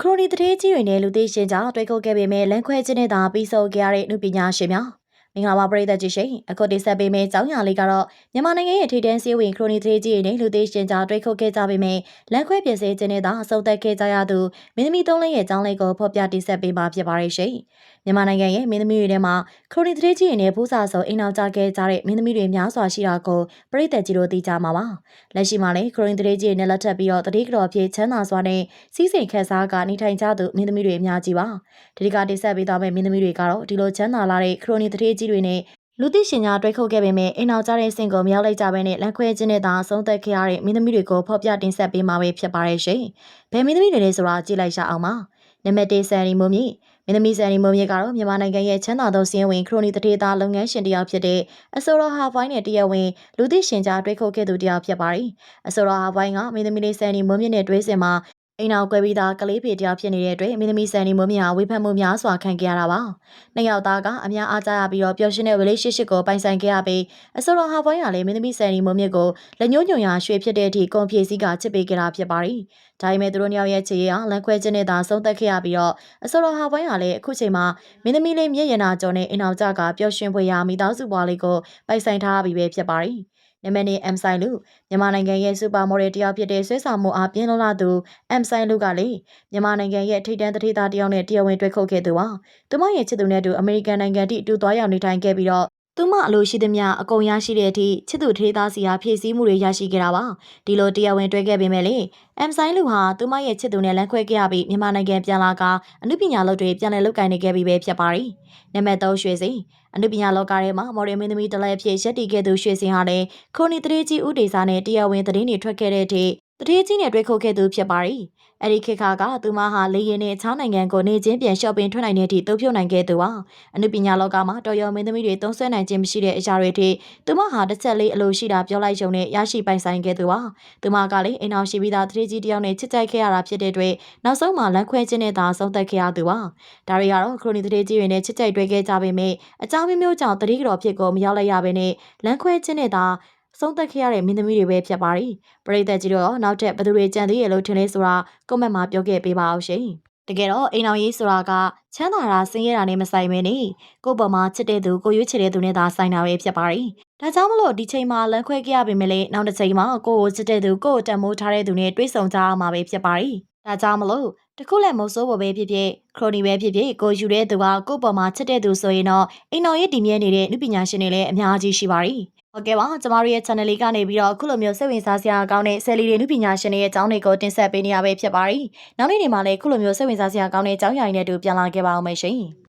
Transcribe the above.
ခရိုနီတထေးကြီးတွေနဲ့လူသိရှင်ကြားတွေ့ခုတ်ခဲ့ပေမဲ့လန်ခွဲခြင်းနဲ့သာပြီးဆုံးခဲ့ရတဲ့လူပညာရှင်များ မင်္ဂလာပါပရိသတ်ကြီးရှင်အခုတင်ဆက်ပေးမယ့်အကြောင်းအရာလေးကတော့မြန်မာနိုင်ငံရဲ့ထိတန်းစည်းဝင်ခရိုနီတထေးကြီးတွေနဲ့လူသိရှင်ကြားတွေ့ခုတ်ခဲ့ကြပေမဲ့လန်ခွဲပြင်ဆင်ခြင်းနဲ့သာအဆုံးသက်ခဲ့ကြရသူမင်းသမီးသုံးလေးရဲ့အကြောင်းလေးကိုဖော်ပြတင်ဆက်ပေးမှာဖြစ်ပါတယ်ရှင်မြန်မာနိုင်ငံရဲ့မင်းသမီးတွေထဲမှာခရိုနီတထေးကြီးတွေနဲ့ဘူးစာဆုံအိမ်အောင်ကြခဲ့ကြတဲ့မင်းသမီးတွေများစွာရှိတာကိုပရိသတ်ကြီးတို့သိကြမှာပါလက်ရှိမှာလည်းခရိုနီတထေးကြီးတွေနဲ့လက်ထပ်ပြီးတော့တတိကတော်ဖြစ်ချမ်းသာစွာနဲ့စီးစိမ်ခက်စားကနေထိုင်ကြသူမင်းသမီးတွေအများကြီးပါဒီဒီကတိဆက်ပေးသွားမယ့်မင်းသမီးတွေကတော့ဒီလိုချမ်းသာလာတဲ့ခရိုနီတထေးကြီးတွေနဲ့လူသိရှင်ကြားတွေ့ခုတ်ခဲ့ပေမဲ့အိမ်အောင်ကြတဲ့စင်ကိုမရောက်လိုက်ကြဘဲနဲ့လက်ခွဲခြင်းနဲ့သာဆုံးသက်ခဲ့ရတဲ့မင်းသမီးတွေကိုဖော်ပြတင်ဆက်ပေးမှာပဲဖြစ်ပါတယ်ရှင်။ဘယ်မင်းသမီးတွေလဲဆိုတာကြည့်လိုက်ရအောင်ပါ။နံပါတ်1ဆန်ရီမုံမြင့်မင်းသမီးဆန်ရီမုံမြင့်ကတော့မြန်မာနိုင်ငံရဲ့ချမ်းသာသောစီးရင်ဝင်ခရိုနီတထေးသားလုပ်ငန်းရှင်တစ်ယောက်ဖြစ်တဲ့အဆိုတော်ဟာဘိုင်းနဲ့တရားဝင်လူသိရှင်ကြားတွေ့ခုတ်ခဲ့သူတစ်ယောက်ဖြစ်ပါတယ်။အဆိုတော်ဟာဘိုင်းကမင်းသမီးလေးဆန်ရီမုံမြင့်နဲ့တွဲစင်မှာ အိမ်အောင်ကွဲပြီးသားကလေးဖေတယောက်ဖြစ်နေတဲ့အတွက်မင်းသမီးဆန်နီမိုးမြဟာဝေဖန်မှုများစွာခံခဲ့ရတာပါ။နှစ်ယောက်သားကအများအားကြရပြီးတော့ပျော်ရွှင်တဲ့ relationship ကိုပိုင်ဆိုင်ခဲ့ရပြီးအဆိုတော်ဟာပွိုင်းကလည်းမင်းသမီးဆန်နီမိုးမြကိုလက်ညှိုးညွှန်ရာရွှေဖြစ်တဲ့အထိကွန်ဖြည့်စည်းကချစ်ပေးခဲ့တာဖြစ်ပါတယ်။ဒါပေမဲ့သူတို့နှစ်ယောက်ရဲ့ချစ်ရေးဟာလန်ခွဲခြင်းနဲ့သာဆုံးသက်ခဲ့ရပြီးတော့အဆိုတော်ဟာပွိုင်းကလည်းအခုချိန်မှာမင်းသမီးလေးမျက်ရည်နာကျော်နဲ့အိမ်အောင်ကြကပျော်ရွှင်ဖွယ်ရာမိသားစုဘွားလေးကိုပိုင်ဆိုင်ထားပြီးပဲဖြစ်ပါတယ်။ နမနေ M ဆိုင်လူမြန်မာနိုင်ငံရဲ့စူပါမော်ဒယ်တယောက်ဖြစ်တဲ့ဆွဲဆောင်မှုအားပြင်းလုံးလာသူ M ဆိုင်လူကလေမြန်မာနိုင်ငံရဲ့ထိပ်တန်းတထေးသားတယောက်နဲ့တရားဝင်တွေ့ခုတ်ခဲ့သူပါသူမရဲ့ချစ်သူနဲ့တူအမေရိကန်နိုင်ငံထိအတူသွားရောက်နေထိုင်ခဲ့ပြီးတော့ သူမအလိုရှိသမျှအကုန်ရရှိတဲ့အထိချစ်သူထေးသားစီဟာဖြည့်ဆည်းမှုတွေရရှိခဲ့တာပါဒီလိုတရားဝင်တွေ့ခဲ့ပေမဲ့လေ M ဆိုင်လူဟာသူမရဲ့ချစ်သူနဲ့လမ်းခွဲခဲ့ရပြီးမြန်မာနိုင်ငံပြန်လာကအမှုပညာလုပ်တွေပြန်လည်လုပ်ကိုင်နေခဲ့ပြီးပဲဖြစ်ပါတယ်နံပါတ်3ရွှေစိန်အနုပညာလောကထဲမှာမော်ဒယ်မင်းသမီးတလဲဖြစ်ရက်တီခဲ့သူရွှေစင်ဟာလည်းခိုနီတရေကြီးဦးဒေစာနဲ့တရားဝင်သတင်းတွေထွက်ခဲ့တဲ့အထိ တရေကြီးနဲ့တွေ့ခုတ်ခဲ့သူဖြစ်ပါတယ်။အဲ့ဒီခေတ်ကသူမဟာလေရင်နဲ့ချောင်းနိုင်ငံကိုနေချင်းပြန်ရှော့ပင်ထွက်နိုင်တဲ့အထိတုံ့ပြုတ်နိုင်ခဲ့သူပါ။အနုပညာလောကမှာတော်ရုံမင်းသမီးတွေသုံးဆွဲနိုင်ခြင်းမရှိတဲ့အရာတွေထိသူမဟာတစ်ချက်လေးအလိုရှိတာပြောလိုက်ရုံနဲ့ရရှိပိုင်ဆိုင်ခဲ့သူပါ။သူမကလည်းအိမ်အောင်ရှိပြီးသားတရေကြီးတယောက်နဲ့ချစ်ကြိုက်ခဲ့ရတာဖြစ်တဲ့အတွက်နောက်ဆုံးမှာလမ်းခွဲခြင်းနဲ့သာဆုံးသက်ခဲ့ရသူပါ။ဒါတွေကတော့ခရိုနီတရေကြီးတွေနဲ့ချစ်ကြိုက်တွေ့ခဲ့ကြပေမဲ့အကြောင်းမျိုးမျိုးကြောင့်တတိကတော်ဖြစ်ကိုမရောက်လိုက်ရဘဲနဲ့လမ်းခွဲခြင်းနဲ့သာ ဆုံးသက်ခဲ့ရတဲ့မင်းသမီးတွေပဲဖြစ်ပါတယ်။ပရိသတ်ကြီးတို့နောက်ထပ်ဘယ်သူတွေကြံသေးရလို့ထင်လဲဆိုတာကွန်မန့်မှာပြောခဲ့ပေးပါအောင်ရှင်။တကယ်တော့အိမ်အောင်ရေးဆိုတာကချမ်းသာတာဆင်းရဲတာနဲ့မဆိုင်ပဲနေကိုယ့်ပေါ်မှာချစ်တဲ့သူကိုရွေးချယ်တဲ့သူနဲ့သာဆိုင်တာပဲဖြစ်ပါတယ်။ဒါကြောင့်မလို့ဒီချိန်မှာလမ်းခွဲခဲ့ရပေမဲ့လည်းနောက်တစ်ချိန်မှာကိုယ့်ကိုချစ်တဲ့သူကိုယ့်ကိုတန်မိုးထားတဲ့သူနဲ့တွေ့ဆုံကြရမှာပဲဖြစ်ပါတယ်။ဒါကြောင့်မလို့တခုလည်းမဟုတ်စိုးပေါ်ပဲဖြစ်ဖြစ်ခရိုနီပဲဖြစ်ဖြစ်ကိုယူတဲ့သူကကိုယ့်ပေါ်မှာချစ်တဲ့သူဆိုရင်တော့အိမ်တော်ရဲ့တည်မြဲနေတဲ့လူပညာရှင်တွေလည်းအများကြီးရှိပါတယ်။ ဟုတ်ကဲ့ပါကျမတို့ရဲ့ channel လေးကနေပြီးတော့အခုလိုမျိုးစိတ်ဝင်စားစရာကောင်းတဲ့ဆယ်လီတွေလူပညာရှင်တွေရဲ့အကြောင်းတွေကိုတင်ဆက်ပေးနေရပဲဖြစ်ပါတယ်။နောက်နေ့တွေမှာလည်းအခုလိုမျိုးစိတ်ဝင်စားစရာကောင်းတဲ့အကြောင်းအရာတွေနဲ့တူပြန်လာခဲ့ပါအောင်မယ်ရှင်။